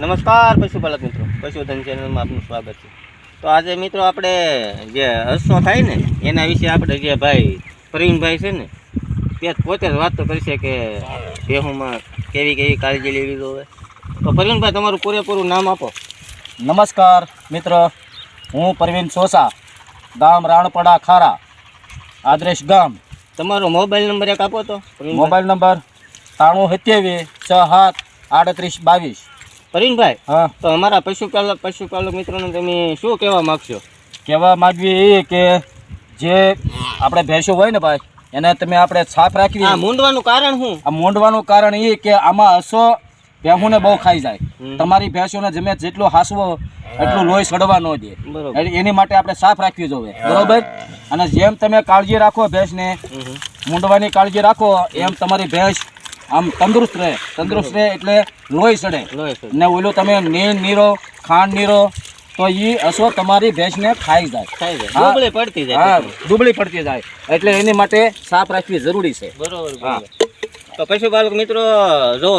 નમસ્કાર પશુપાલક મિત્રો. પશુધન ચેનલમાં આપનું સ્વાગત છે. તો આજે મિત્રો આપણે જે હસ્સો થાય ને એના વિશે આપણે જે ભાઈ પ્રવીણભાઈ છે ને તે પોતે જ વાત તો કરશે કે ભેહુમાં કેવી કેવી કાળજી લેવી જોઈએ. તો પ્રવીણભાઈ તમારું પૂરેપૂરું નામ આપો. નમસ્કાર મિત્ર. હું પ્રવીણ સોસા ગામ રાણપડા ખારા આદરેશ ગામ. તમારો મોબાઈલ નંબર એક આપો તો મોબાઈલ નંબર ત્રાણું સત્યાવીસ છ સાત આડત્રીસ બાવીસ. પ્રવીણભાઈ હા. તો અમારા પશુપાલક પશુપાલક મિત્રોને તમે શું કહેવા માગશો? કહેવા માગવી એ કે જે આપણે ભેંસો હોય ને ભાઈ એને તમે આપણે સાફ રાખવી. આ મૂંડવાનું કારણ શું? આ મૂંડવાનું કારણ એ કે આમાં હસો ભેહુંને બહુ ખાઈ જાય. તમારી ભેંસોને જમે જેટલું હાસવો એટલું લોહી સડવા ન દે. એની માટે આપણે સાફ રાખવી જોઈએ. બરોબર? અને જેમ તમે કાળજી રાખો ભેંસને મૂંડવાની કાળજી રાખો એમ તમારી ભેંસ આમ તંદુરસ્ત રહે. તંદુરસ્ત રહે એટલે લોહી સડે. ને ઓલું તમે નીર નીરો ખાંડ નીરો તો એ અસો તમારી ભેંસને ખાઈ જાય. દુબળી પડતી જાય હા દુબળી પડતી જાય. એટલે એની માટે સાફ રાખવી જરૂરી છે. બરોબર હા. તો પશુપાલક મિત્રો જો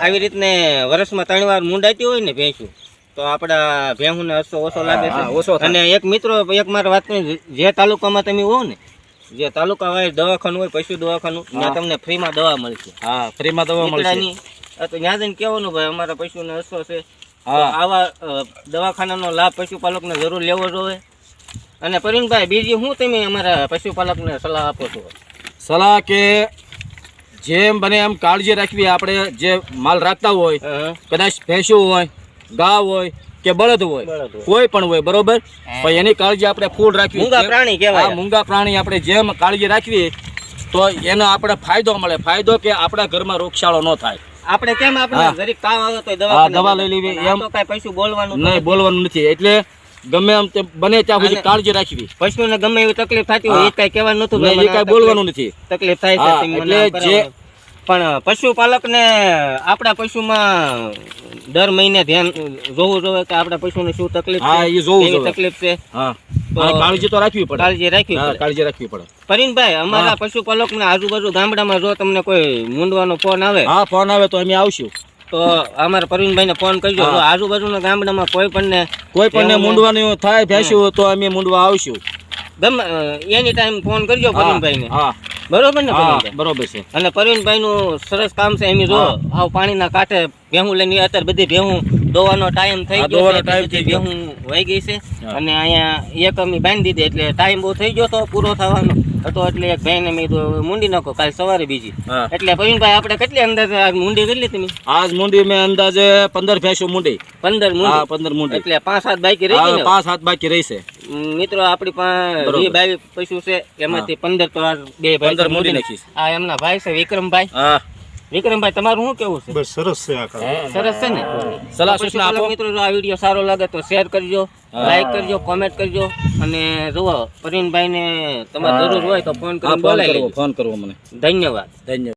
આવી રીતને વર્ષમાં ત્રણ વાર મુંડાતી હોય ને ભેંસું તો આપણા ભેહુંને અસો ઓછો લાગે છે. ઓછો. અને એક મિત્રો એક મારે વાત કરી જે તાલુકામાં તમે હો ને જે તાલુકા વાય દવાખાનું હોય પશુ દવાખાનું ત્યાં તમને ફ્રીમાં દવા મળશે. હા ફ્રીમાં દવા મળશે. તો ત્યાં જઈને કહેવાનું ભાઈ અમારા પશુને અસો છે. હા. આવા દવાખાનાનો લાભ પશુપાલકને જરૂર લેવો જોઈએ. અને પ્રવીણભાઈ બીજી શું તમે અમારા પશુપાલકને સલાહ આપો છો? સલાહ કે જેમ બને એમ કાળજી રાખવી. આપણે જે માલ રાખતા હોય કદાચ ભેંસું હોય ગાવ હોય કે બળદ હોય. કોઈ પણ હોય બરોબર? પણ એની કાળજી આપણે ફૂલ રાખવી મૂંગા પ્રાણી આ કહેવાય મૂંગા પ્રાણી આપણે જેમ કાળજી રાખવી તો એનો આપણે ફાયદો મળે. ફાયદો કે આપણા ઘરમાં રોગશાળો ન થાય. આપણે કેમ આપણે. જરીક તાવ આવે તો દવા દવા લઈ લેવી, એમ. તો કાંઈ પૈસું બોલવાનું નહીં બોલવાનું નથી. એટલે ગમે એમ તે બને ત્યાં સુધી કાળજી રાખવી. પશુને ગમે એવી તકલીફ થતી હોય એ કાંઈ કહેવાનું નતું એ કાંઈ બોલવાનું નથી. તકલીફ થાય છે એટલે જે- પણ પશુપાલકને આપણા પશુમાં દર મહિને ધ્યાન જોવું જોઈએ કે આપણા પશુને શું તકલીફ હા, છે એ જોવું જોઈએ. તકલીફ છે. હા. કાળજી તો રાખવી પડે. કાળજી રાખવી પડે. કાળજી રાખવી પડે. પરીનભાઈ અમારા પશુપાલકના આજુબાજુ ગામડામાં જો તમને કોઈ મૂંડવાનો ફોન આવે હા ફોન આવે તો અમે આવશું. તો અમારા પ્રવીણભાઈને ફોન કરજો. આજુબાજુના ગામડામાં કોઈ પણ કોઈ પણ મૂંડવાનું થાય ભેંસ્યું તો અમે મૂંડવા આવશું. ગમે એની ટાઈમ ફોન કરજો હા, પ્રવીણભાઈને હા. બરોબર ને હા બરોબર છે. અને પ્રવીણભાઈ નું સરસ કામ છે એમ જો. આવ પાણીના કાંઠે ભેહું લઈને અત્યારે બધી ભેહું દોવાનો ટાઈમ થઈ ગયો છે. ભેહું વહી ગઈ છે. અને અહીંયા એક અમે બાંધી દીધી એટલે ટાઈમ બહુ થઈ ગયો તો પૂરો થવાનો. હતો એટલે એક ભાઈને મેં મૂંડી નાખો કાલ સવારે બીજી. એટલે પ્રવીણભાઈ આપણે કેટલી અંદાજે આજ મૂંડી કેટલી તમે? આજ મૂંડી મેં અંદાજે પંદર ભેંસો મૂંડી. પંદર મૂંડી? પંદર મૂંડી. એટલે પાંચ સાત બાકી રહી પાંચ સાત બાકી રહેશે મિત્રો આપણી પાસે. વીસ બાવીસ પશુ છે એમાંથી પંદર તો આ બે ભાઈ પંદર મૂંડી. નાખીશ. આ એમના ભાઈ છે વિક્રમભાઈ. હા. વિક્રમભાઈ તમારું શું કેવું છે? બસ સરસ છે આ સરસ છે ને? સલાહ સૂચના આપો. મિત્રો જો આ વીડિયો સારો લાગે તો શેર કરજો લાઈક કરજો કોમેન્ટ કરજો અને જુઓ પ્રવીણભાઈને તમારે જરૂર હોય તો ફોન કરો કરીને ફોન બોલાવી ફોન કરવો મને. ધન્યવાદ. ધન્યવાદ.